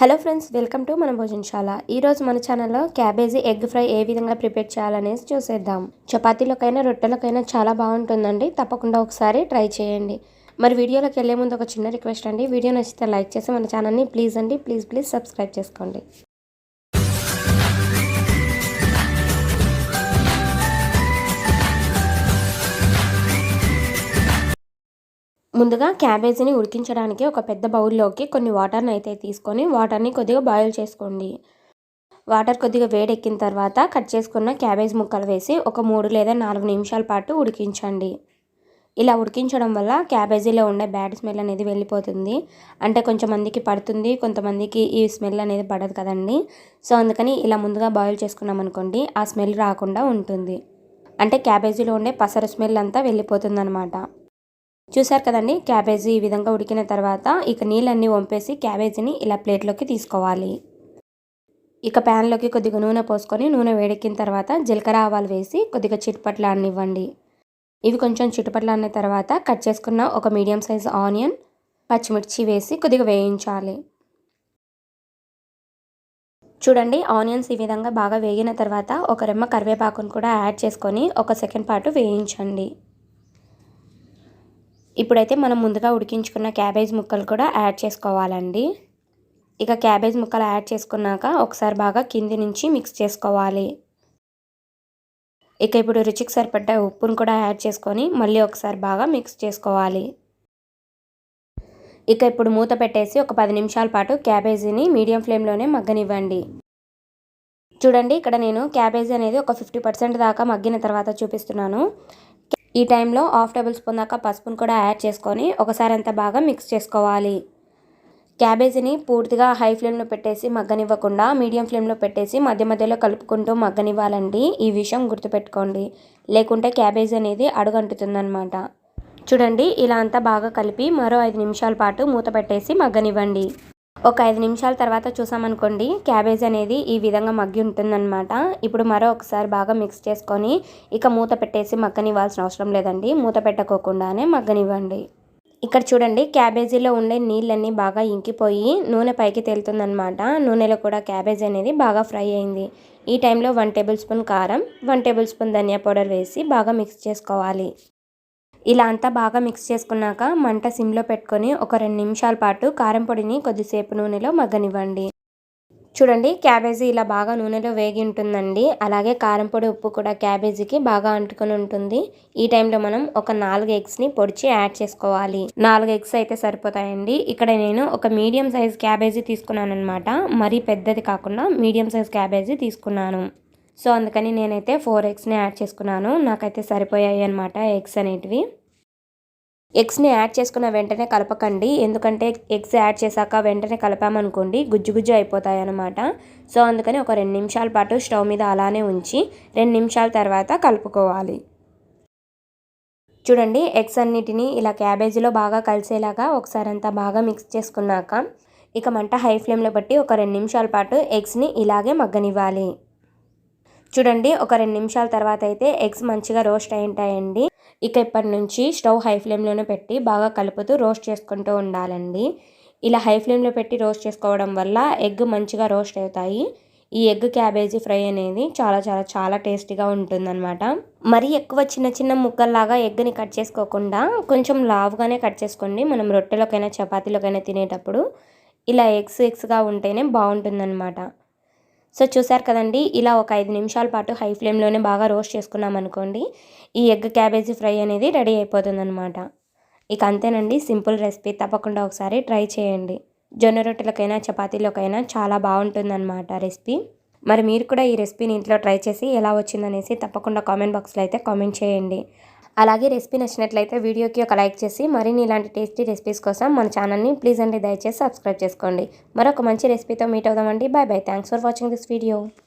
Hello friends welcome to మన భోజనశాల. ఈరోజు మన ఛానల్లో క్యాబేజీ ఎగ్ ఫ్రై ఏ విధంగా ప్రిపేర్ చేయాలనేసి చూసేద్దాం. చపాతీలకైనా రొట్టెలకైనా చాలా బాగుంటుందండి. తప్పకుండా ఒకసారి ట్రై చేయండి. మరి వీడియోలోకి వెళ్ళే ముందు ఒక చిన్న రిక్వెస్ట్ అండి. వీడియో నచ్చితే లైక్ చేసి మన ఛానల్ని ప్లీజ్ అండి ప్లీజ్ ప్లీజ్ సబ్స్క్రైబ్ చేసుకోండి. ముందుగా క్యాబేజీని ఉడికించడానికి ఒక పెద్ద బౌల్లోకి కొన్ని వాటర్ని అయితే తీసుకొని వాటర్ని కొద్దిగా బాయిల్ చేసుకోండి. వాటర్ కొద్దిగా వేడెక్కిన తర్వాత కట్ చేసుకున్న క్యాబేజ్ ముక్కలు వేసి ఒక మూడు లేదా నాలుగు నిమిషాల పాటు ఉడికించండి. ఇలా ఉడికించడం వల్ల క్యాబేజీలో ఉండే బ్యాడ్ స్మెల్ అనేది వెళ్ళిపోతుంది. అంటే కొంతమందికి పడుతుంది కొంతమందికి ఈ స్మెల్ అనేది పడదు కదండి. సో అందుకని ఇలా ముందుగా బాయిల్ చేసుకున్నాం అనుకోండి ఆ స్మెల్ రాకుండా ఉంటుంది. అంటే క్యాబేజీలో ఉండే పసరు స్మెల్ అంతా వెళ్ళిపోతుంది అనమాట చూసారు కదండి? క్యాబేజీ ఈ విధంగా ఉడికిన తర్వాత ఇక నీళ్ళన్నీ వంపేసి క్యాబేజీని ఇలా ప్లేట్లోకి తీసుకోవాలి. ఇక ప్యాన్లోకి కొద్దిగా నూనె పోసుకొని నూనె వేడెక్కిన తర్వాత జీలకర్ర ఆవాలు వేసి కొద్దిగా చిటుపట్ల అన్నివ్వండి ఇవి కొంచెం చిటుపట్ల అన్న తర్వాత కట్ చేసుకున్న ఒక మీడియం సైజ్ ఆనియన్ పచ్చిమిర్చి వేసి కొద్దిగా వేయించాలి. చూడండి ఆనియన్స్ ఈ విధంగా బాగా వేగిన తర్వాత ఒక రెమ్మ కరివేపాకును కూడా యాడ్ చేసుకొని ఒక సెకండ్ పాటు వేయించండి. ఇప్పుడైతే మనం ముందుగా ఉడికించుకున్న క్యాబేజ్ ముక్కలు కూడా యాడ్ చేసుకోవాలండి. ఇక క్యాబేజ్ ముక్కలు యాడ్ చేసుకున్నాక ఒకసారి బాగా కింది నుంచి మిక్స్ చేసుకోవాలి. ఇక ఇప్పుడు రుచికి సరిపడ్డ ఉప్పును కూడా యాడ్ చేసుకొని మళ్ళీ ఒకసారి బాగా మిక్స్ చేసుకోవాలి. ఇక ఇప్పుడు మూత పెట్టేసి ఒక పది నిమిషాల పాటు క్యాబేజీని మీడియం ఫ్లేమ్లోనే మగ్గనివ్వండి. చూడండి ఇక్కడ నేను క్యాబేజీ అనేది ఒక ఫిఫ్టీ పర్సెంట్ దాకా మగ్గిన తర్వాత చూపిస్తున్నాను. ఈ టైంలో హాఫ్ టేబుల్ స్పూన్ దాకా పసుపును కూడా యాడ్ చేసుకొని ఒకసారి అంతా బాగా మిక్స్ చేసుకోవాలి. క్యాబేజీని పూర్తిగా హై ఫ్లేమ్లో పెట్టేసి మగ్గనివ్వకుండా మీడియం ఫ్లేమ్లో పెట్టేసి మధ్య మధ్యలో కలుపుకుంటూ మగ్గనివ్వాలండి. ఈ విషయం గుర్తుపెట్టుకోండి. లేకుంటే క్యాబేజీ అనేది అడుగంటుతుందనమాట చూడండి ఇలా అంతా బాగా కలిపి మరో ఐదు నిమిషాల పాటు మూత పెట్టేసి మగ్గనివ్వండి. ఒక ఐదు నిమిషాల తర్వాత చూసామనుకోండి క్యాబేజ్ అనేది ఈ విధంగా మగ్గి ఉంటుందన్నమాట. ఇప్పుడు మరో ఒకసారి బాగా మిక్స్ చేసుకొని ఇక మూత పెట్టేసి మగ్గనివ్వాల్సిన అవసరం లేదండి. మూత పెట్టకోకుండానే మగ్గనివ్వండి. ఇక్కడ చూడండి క్యాబేజీలో ఉండే నీళ్ళన్నీ బాగా ఇంకిపోయి నూనె పైకి తేలుతుందనమాట నూనెలో కూడా క్యాబేజ్ అనేది బాగా ఫ్రై అయింది. ఈ టైంలో వన్ టేబుల్ స్పూన్ కారం వన్ టేబుల్ స్పూన్ ధనియా పౌడర్ వేసి బాగా మిక్స్ చేసుకోవాలి. ఇలా అంతా బాగా మిక్స్ చేసుకున్నాక మంట సిమ్లో పెట్టుకొని ఒక రెండు నిమిషాల పాటు కారం పొడిని కొద్దిసేపు నూనెలో మగ్గనివ్వండి. చూడండి క్యాబేజీ ఇలా బాగా నూనెలో వేగి ఉంటుందండి. అలాగే కారం పొడి ఉప్పు కూడా క్యాబేజీకి బాగా అంటుకొని ఉంటుంది. ఈ టైంలో మనం ఒక నాలుగు ఎగ్స్ని పొడిచి యాడ్ చేసుకోవాలి. నాలుగు ఎగ్స్ అయితే సరిపోతాయండి. ఇక్కడ నేను ఒక మీడియం సైజ్ క్యాబేజీ తీసుకున్నాను అనమాట మరీ పెద్దది కాకుండా మీడియం సైజ్ క్యాబేజీ తీసుకున్నాను. సో అందుకని నేనైతే ఫోర్ ఎగ్స్ని యాడ్ చేసుకున్నాను. నాకైతే సరిపోయాయి అనమాట ఎగ్స్ అనేటివి. ఎగ్స్ని యాడ్ చేసుకున్న వెంటనే కలపకండి. ఎందుకంటే ఎగ్స్ యాడ్ చేశాక వెంటనే కలపామనుకోండి గుజ్జు గుజ్జు అయిపోతాయి అనమాట సో అందుకని ఒక రెండు నిమిషాల పాటు స్టవ్ మీద అలానే ఉంచి రెండు నిమిషాల తర్వాత కలుపుకోవాలి. చూడండి ఎగ్స్ అన్నిటినీ ఇలా క్యాబేజీలో బాగా కలిసేలాగా ఒకసారి అంతా బాగా మిక్స్ చేసుకున్నాక ఇక మంట హై ఫ్లేమ్లో బట్టి ఒక రెండు నిమిషాల పాటు ఎగ్స్ని ఇలాగే మగ్గనివ్వాలి. చూడండి ఒక రెండు నిమిషాల తర్వాత అయితే ఎగ్స్ మంచిగా రోస్ట్ అయి ఉంటాయండి ఇక ఇప్పటి నుంచి స్టవ్ హై ఫ్లేమ్లోనే పెట్టి బాగా కలుపుతూ రోస్ట్ చేసుకుంటూ ఉండాలండి. ఇలా హై ఫ్లేమ్లో పెట్టి రోస్ట్ చేసుకోవడం వల్ల ఎగ్ మంచిగా రోస్ట్ అవుతాయి. ఈ ఎగ్ క్యాబేజీ ఫ్రై అనేది చాలా చాలా చాలా టేస్టీగా ఉంటుందన్నమాట. మరీ ఎక్కువ చిన్న చిన్న ముక్కల్లాగా ఎగ్ని కట్ చేసుకోకుండా కొంచెం లావుగానే కట్ చేసుకోండి. మనం రొట్టెలోకైనా చపాతీలోకైనా తినేటప్పుడు ఇలా ఎగ్స్ ఎగ్స్గా ఉంటేనే బాగుంటుందన్నమాట. సో చూసారు కదండి ఇలా ఒక ఐదు నిమిషాల పాటు హై ఫ్లేమ్లోనే బాగా రోస్ట్ చేసుకున్నాం అనుకోండి ఈ ఎగ్ క్యాబేజీ ఫ్రై అనేది రెడీ అయిపోతుందనమాట ఇక అంతేనండి సింపుల్ రెసిపీ. తప్పకుండా ఒకసారి ట్రై చేయండి. జొన్న రొట్టెలకైనా చపాతీలకైనా చాలా బాగుంటుందన్నమాట రెసిపీ. మరి మీరు కూడా ఈ రెసిపీని ఇంట్లో ట్రై చేసి ఎలా వచ్చిందనేసి తప్పకుండా కామెంట్ బాక్స్లో అయితే కామెంట్ చేయండి. అలాగే రెసిపీ నచ్చినట్లయితే వీడియోకి ఒక లైక్ చేసి మరిన్ని ఇలాంటి టేస్టీ రెసిపీస్ కోసం మన ఛానల్ని ప్లీజ్ అండి దయచేసి సబ్స్క్రైబ్ చేసుకోండి. మరొక మంచి రెసిపీతో meet అవుదామండి. Bye bye thanks for watching this video